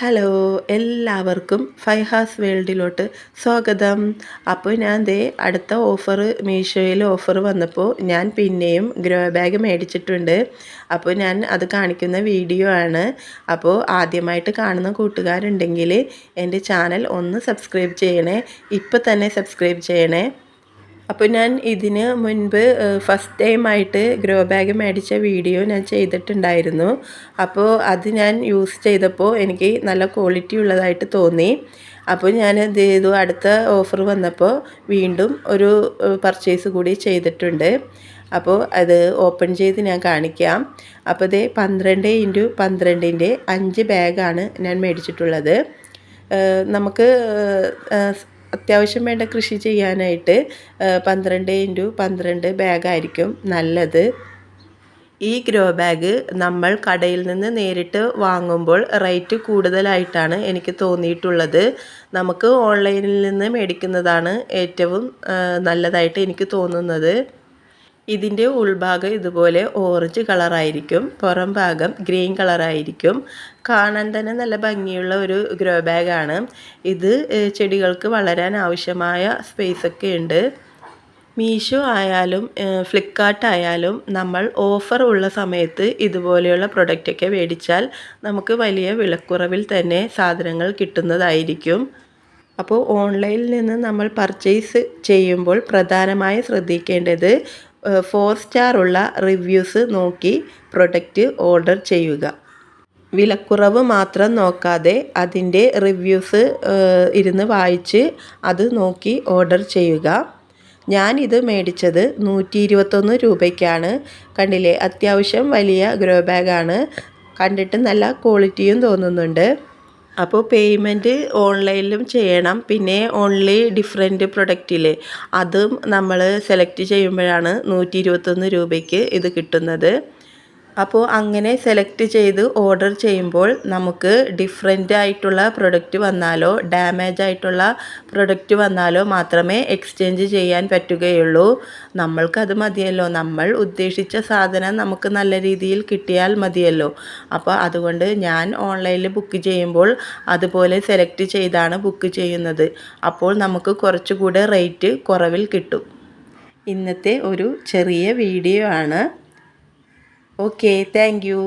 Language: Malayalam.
ഹലോ എല്ലാവർക്കും ഫൈഹാസ് വേൾഡിലോട്ട് സ്വാഗതം. അപ്പോൾ ഞാൻ ദേ അടുത്ത ഓഫർ മീഷോയിൽ ഓഫർ വന്നപ്പോൾ ഞാൻ പിന്നെയും ഗ്രോ ബാഗ് മേടിച്ചിട്ടുണ്ട്. അപ്പോൾ ഞാൻ അത് കാണിക്കുന്ന വീഡിയോ ആണ്. അപ്പോൾ ആദ്യമായിട്ട് കാണുന്ന കൂട്ടുകാരുണ്ടെങ്കിൽ എന്റെ ചാനൽ ഒന്ന് സബ്സ്ക്രൈബ് ചെയ്യണേ. ഇപ്പോൾ തന്നെ സബ്സ്ക്രൈബ് ചെയ്യണേ. അപ്പോൾ ഞാൻ ഇതിന് മുൻപ് ഫസ്റ്റ് ടൈമായിട്ട് ഗ്രോ ബാഗ് മേടിച്ച വീഡിയോ ഞാൻ ചെയ്തിട്ടുണ്ടായിരുന്നു. അപ്പോൾ അത് ഞാൻ യൂസ് ചെയ്തപ്പോൾ എനിക്ക് നല്ല ക്വാളിറ്റി ഉള്ളതായിട്ട് തോന്നി. അപ്പോൾ ഞാൻ എന്ത് ചെയ്തു? അടുത്ത ഓഫർ വന്നപ്പോൾ വീണ്ടും ഒരു പർച്ചേസ് കൂടി ചെയ്തിട്ടുണ്ട്. അപ്പോൾ അത് ഓപ്പൺ ചെയ്ത് ഞാൻ കാണിക്കാം. അപ്പോൾ ഇത് പന്ത്രണ്ട് ഇന്റു പന്ത്രണ്ടിന്റെ അഞ്ച് ബാഗാണ് ഞാൻ മേടിച്ചിട്ടുള്ളത്. നമുക്ക് അത്യാവശ്യം വേണ്ട കൃഷി ചെയ്യാനായിട്ട് പന്ത്രണ്ട് ഇന്റു പന്ത്രണ്ട് ബാഗായിരിക്കും നല്ലത്. ഈ ഗ്രോ ബാഗ് നമ്മൾ കടയിൽ നിന്ന് നേരിട്ട് വാങ്ങുമ്പോൾ റേറ്റ് കൂടുതലായിട്ടാണ് എനിക്ക് തോന്നിയിട്ടുള്ളത്. നമുക്ക് ഓൺലൈനിൽ നിന്ന് മേടിക്കുന്നതാണ് ഏറ്റവും നല്ലതായിട്ട് എനിക്ക് തോന്നുന്നത്. ഇതിന്റെ ഉൾഭാഗം ഇതുപോലെ ഓറഞ്ച് കളറായിരിക്കും പുറം ഭാഗം ഗ്രീൻ കളറായിരിക്കും കാണാൻ തന്നെ നല്ല ഭംഗിയുള്ള ഒരു ഗ്രോ ബാഗാണ് ഇത് ചെടികൾക്ക് വളരാൻ ആവശ്യമായ സ്പേസൊക്കെ ഉണ്ട്. മീഷോ ആയാലും ഫ്ലിപ്കാർട്ട് ആയാലും നമ്മൾ ഓഫർ ഉള്ള സമയത്ത് ഇതുപോലെയുള്ള പ്രൊഡക്റ്റൊക്കെ മേടിച്ചാൽ നമുക്ക് വലിയ വിലക്കുറവിൽ തന്നെ സാധനങ്ങൾ കിട്ടുന്നതായിരിക്കും. അപ്പോൾ ഓൺലൈനിൽ നിന്ന് നമ്മൾ പർച്ചേസ് ചെയ്യുമ്പോൾ പ്രധാനമായി ശ്രദ്ധിക്കേണ്ടത് ഫോർ സ്റ്റാർ ഉള്ള റിവ്യൂസ് നോക്കി പ്രൊഡക്റ്റ് ഓർഡർ ചെയ്യുക. വിലക്കുറവ് മാത്രം നോക്കാതെ അതിന്റെ റിവ്യൂസ് ഇരുന്ന് വായിച്ച് അത് നോക്കി ഓർഡർ ചെയ്യുക. ഞാനിത് മേടിച്ചത് നൂറ്റി ഇരുപത്തൊന്ന് രൂപയ്ക്കാണ്. കണ്ടില്ലേ? അത്യാവശ്യം വലിയ ഗ്രോ ബാഗാണ് കണ്ടിട്ട് നല്ല ക്വാളിറ്റിയും തോന്നുന്നുണ്ട്. അപ്പോൾ പേയ്മെന്റ് ഓൺലൈനിലും ചെയ്യണം. പിന്നെ ഓൺലി ഡിഫറെന്റ് പ്രൊഡക്റ്റിൽ അതും നമ്മൾ സെലക്ട് ചെയ്യുമ്പോഴാണ് നൂറ്റി ഇരുപത്തൊന്ന് രൂപയ്ക്ക് ഇത് കിട്ടുന്നത്. അപ്പോൾ അങ്ങനെ സെലക്ട് ചെയ്ത് ഓർഡർ ചെയ്യുമ്പോൾ നമുക്ക് ഡിഫറെന്റ് ആയിട്ടുള്ള പ്രൊഡക്റ്റ് വന്നാലോ ഡാമേജ് ആയിട്ടുള്ള പ്രൊഡക്റ്റ് വന്നാലോ മാത്രമേ എക്സ്ചേഞ്ച് ചെയ്യാൻ പറ്റുകയുള്ളൂ. നമ്മൾക്കത് മതിയല്ലോ. നമ്മൾ ഉദ്ദേശിച്ച സാധനം നമുക്ക് നല്ല രീതിയിൽ കിട്ടിയാൽ മതിയല്ലോ. അപ്പോൾ അതുകൊണ്ട് ഞാൻ ഓൺലൈനിൽ ബുക്ക് ചെയ്യുമ്പോൾ അതുപോലെ സെലക്ട് ചെയ്താണ് ബുക്ക് ചെയ്യുന്നത്. അപ്പോൾ നമുക്ക് കുറച്ചുകൂടെ റേറ്റ് കുറവിൽ കിട്ടും. ഇന്നത്തെ ഒരു ചെറിയ വീഡിയോ ആണ്. Okay thank you